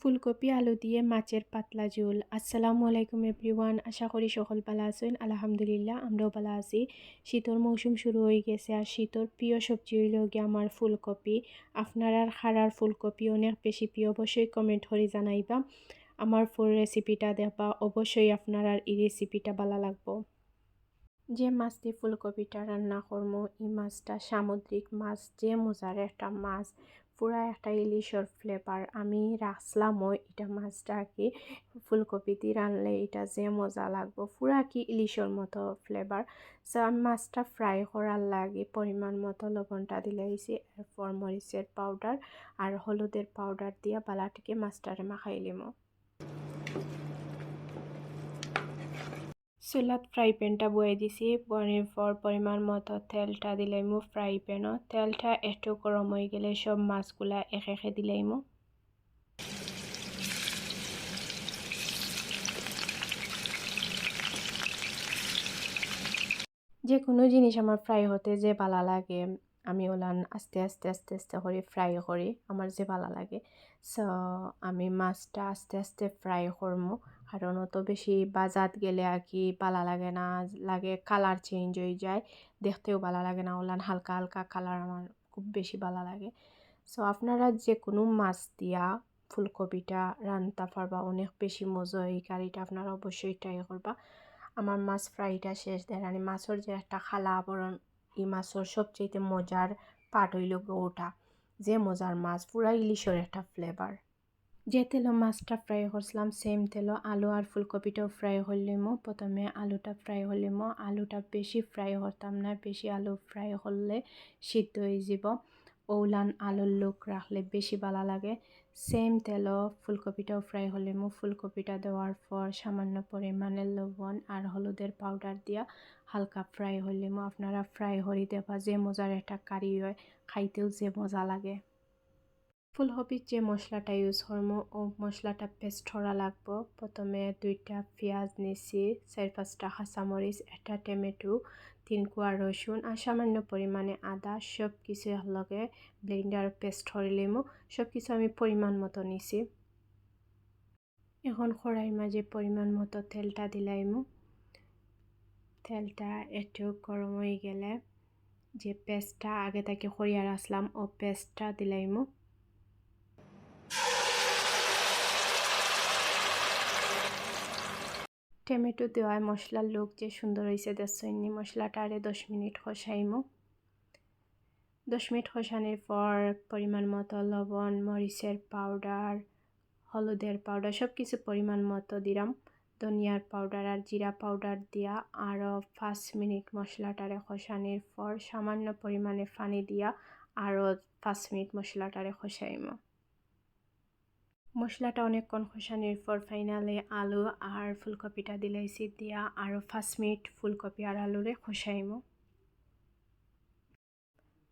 ফুলকপি, আলু দিয়ে মাছের পাতলা ঝোল। আসসালামু আলাইকুম এভরিওয়ান, আশা করি সকল ভালো আছেন। আলহামদুলিল্লাহ, আমরাও ভালো আছি। শীতর মৌসুম শুরু হয়ে গেছে আর শীতর প্রিয় সবজি হইল গিয়ে আমার ফুলকপি। আপনার খারার ফুলকপি অনেক বেশি প্রিয়, অবশ্যই কমেন্ট করে জানাইবা। আমার ফুল রেসিপিটা দেখবা অবশ্যই আপনার এই রেসিপিটা ভালো লাগবো। যে মাছ ফুলকপিটা রান্না করব এই মাছটা সামুদ্রিক মাছ, যে মজার একটা মাছ পুরা একটা ইলিশর ফ্লেভার আমি রাখলামও এটা মাছটা কি ফুলকপি দিয়ে রানলে এটা যে মজা লাগবো। পুরা কি ইলিশর মতো ফ্লেভার সো আমি মাছটা ফ্রাই করার লাগে পরিমাণ মতো লবণটা দিলে হয়েছি এরপর মরিচের পাউডার আর হলুদের পাউডার দিয়া বালাটিকে মাছটারে মাখাই লিমো। চুলাত ফ্রাই প্যানটা বয়ে দিছি বনের পর পরিমাণ মতো তেলটা দিলাইমু ফ্রাই প্যানও তেলটা একটু গরম হয়ে গেলে সব মাছগুলা এক একে দিলাইমু যে কোনো জিনিস আমার ফ্রাই হতে যে ভালো লাগে, আমি ওলান আস্তে আস্তে আস্তে আস্তে করে ফ্রাই করি আমার যে ভালো লাগে। সো আমি মাছটা আস্তে আস্তে ফ্রাই করব কারণ অত বেশি বাজাত গেলে আর কি ভালো লাগে না, লাগে কালার চেঞ্জ হয়ে যায়। দেখতেও ভালো লাগে না, ওলান হালকা হালকা কালার আমার খুব বেশি ভালো লাগে। সো আপনারা যে কোনো মাছ দিয়া ফুলকপিটা রান্না পারবা অনেক বেশি মজা এই কারিটা আপনারা অবশ্যই ট্রাই করবা। আমার মাছ ফ্রাইটা শেষ দেয় আর মাছের যে একটা খালা আবরণ, এই মাছের সবচেয়ে মজার পাট হইল ওটা। যে মজার মাছ, পুরা ইলিশের একটা ফ্লেভার যে তেলো মাছটা ফ্রাই করছিলাম সেম তেলো, আলু আর ফুলকপিটাও ফ্রাই করলিমো। প্রথমে আলুটা ফ্রাই করলিমো। আলুটা বেশি ফ্রাই করতাম না, বেশি আলু ফ্রাই হলে সিদ্ধ হয়ে যাব। ওলান আলুর লোক রাখলে বেশি ভালো লাগে। সেম তেলো, ফুলকপিটাও ফ্রাই হলিমো ফুলকপিটা দেওয়ার পর সামান্য পরিমাণে লবণ আর হলুদের পাউডার দিয়া হালকা ফ্রাই হলিমো আপনারা ফ্রাই হরি দেবা যে মজার একটা কারি হয়, খাইতেও যে মজা লাগে। ফুলকপির যে মশলাটা ইউজ করব ও মশলাটা পেস্ট করা লাগবো। প্রথমে দুইটা পেঁয়াজ নিছি, চার পাঁচটা কাঁচামরিচ, একটা টমেটো, তিন কোয়া রসুন আর সামান্য পরিমাণে আদা। সব কিছু লগে ব্লেন্ডার পেস্ট করে লিমো সব কিছু আমি পরিমাণ মতো নিছি। এখন কড়াইয়ের মাঝে পরিমাণ মতো তেলটা দিলাইমু তেলটা একটু গরম হয়ে গেলে যে পেস্টটা আগে থেকে করিয়া আসলাম ও পেস্টটা দিলাইমু টমেটো দেওয়ায় মশলার লোক যে সুন্দর হয়েছে দেখছইনি মশলাটা আরে দশ মিনিট কষাইমো। দশ মিনিট কষানোর পর পরিমাণ মতো লবণ, মরিচের পাউডার, হলুদের পাউডার সব কিছু পরিমাণ মতো দিলাম। ধনিয়ার পাউডার আর জিরা পাউডার দিয়া আরও পাঁচ মিনিট মশলাটারে কষানোর পর সামান্য পরিমাণে পানি দিয়া আরও পাঁচ মিনিট মশলাটারে কষাইমো। মশলাটা অনেকক্ষণ খসানির পর ফাইনালে আলু আর ফুলকপিটা দিলাইছি দিয়া আরও পাঁচ মিনিট ফুলকপি আর আলুরে খসাইমো।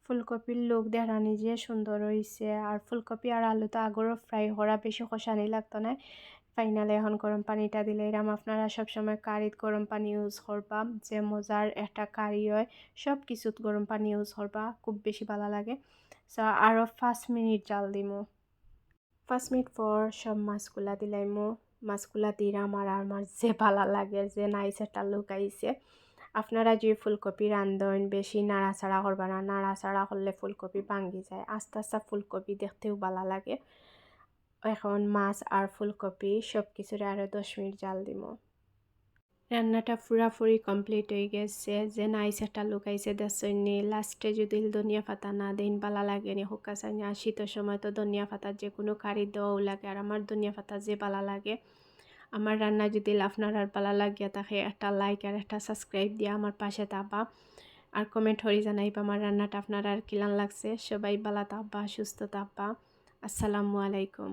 ফুলকপির লোক দেখানি যে সুন্দর হয়েছে আর ফুলকপি আর আলু তো আগরও ফ্রাই করা বেশি খসানি লাগতো না। ফাইনালে এখন গরম পানিটা দিলে এরাম আপনারা সবসময় কারিত গরম পানি ইউজ করবা, যে মজার একটা কারি হয় সব কিছুত গরম পানি ইউজ করবা, খুব বেশি ভালো লাগে। সো আরও পাঁচ মিনিট জাল দিমো। পাঁচ মিনিট পর সব মাছগুলা দিলাইমো। মাছগুলা দিলাম আর আমার যে ভালো লাগে, যে নাইছে তার লুক আইছে। আপনারা যদি ফুলকপি রান্ধন, বেশি নাড়াচাড়া করবা না। নাড়াচাড়া করলে ফুলকপি ভাঙ্গি যায়। আস্তে আস্তে ফুলকপি দেখতেও ভালো লাগে। এখন মাছ আর ফুলকপি সব কিছুরে আরও দশ মিনিট জাল দিব রান্নাটা পুরাপুরি কমপ্লিট হয়ে গেছে। যে নাইস একটা লুকাইছে দেশনি লাস্টে যদি ধনিয়া পাতা না দিন, বালা লাগে নি। হুকা চাইনি আর শীতের সময় তো ধনিয়া পাতার যে কোনো কারি দেওয়াও লাগে। আর আমার ধনিয়া পাতা যে বালা লাগে, আমার রান্না যদি আপনার আর বালা লাগিয়া থাকে, একটা লাইক আর একটা সাবস্ক্রাইব দিয়ে আমার পাশে তাবা আর কমেন্ট হরি জানাইবা আমার রান্নাটা আপনার আর কিলান লাগছে। সবাই বালা তাব্বা সুস্থ তাব্বা আসসালামু আলাইকুম।